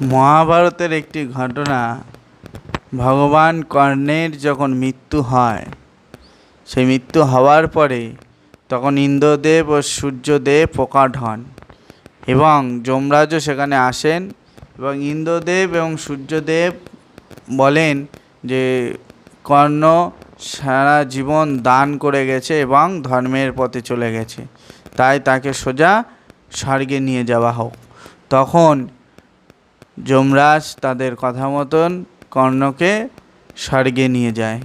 মহাভারতের একটি ঘটনা, ভগবান কর্ণের যখন মৃত্যু হয়, সেই মৃত্যু হওয়ার পরে তখন ইন্দ্রদেব ও সূর্যদেব প্রকট হন এবং যমরাজও সেখানে আসেন এবং ইন্দ্রদেব এবং সূর্যদেব বলেন যে কর্ণ সারা জীবন দান করে গেছে এবং ধর্মের পথে চলে গেছে, তাই তাকে সোজা স্বর্গে নিয়ে যাওয়া হোক। তখন যমরাজ তাদের কথা মতন কর্ণকে স্বর্গে নিয়ে যায়।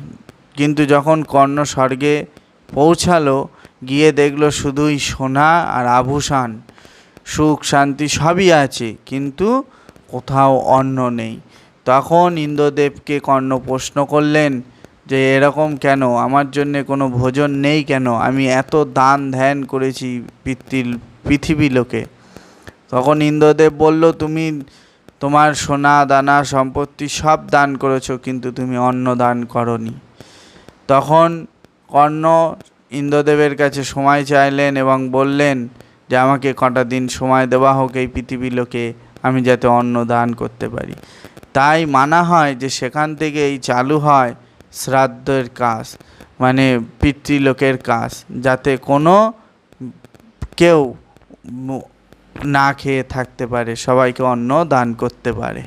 কিন্তু যখন কর্ণ স্বর্গে পৌঁছালো, গিয়ে দেখল শুধুই সোনা আর আভূষণ, সুখ, শান্তি সবই আছে, কিন্তু কোথাও অন্ন নেই। তখন ইন্দ্রদেবকে কর্ণ প্রশ্ন করলেন যে, এরকম কেন? আমার জন্যে কোনো ভোজন নেই কেন? আমি এত দান ধ্যান করেছি পৃথিবী লোকে। তখন ইন্দ্রদেব বলল, তুমি তোমার সোনা, দানা, সম্পত্তি সব দান করেছ, কিন্তু তুমি অন্ন দান করনি। তখন কর্ণ ইন্দ্রদেবের কাছে সময় চাইলেন এবং বললেন যে, আমাকে কটা দিন সময় দেওয়া হোক এই পৃথিবী লোকে, আমি যাতে অন্ন দান করতে পারি। তাই মানা হয় যে, সেখান থেকে এই চালু হয় শ্রাদ্ধের কাজ মানে পিতৃলোকের কাজ, যাতে কোনো কেউ না খেয়ে থাকতে পারে সবাইকে অন্ন দান করতে পারে।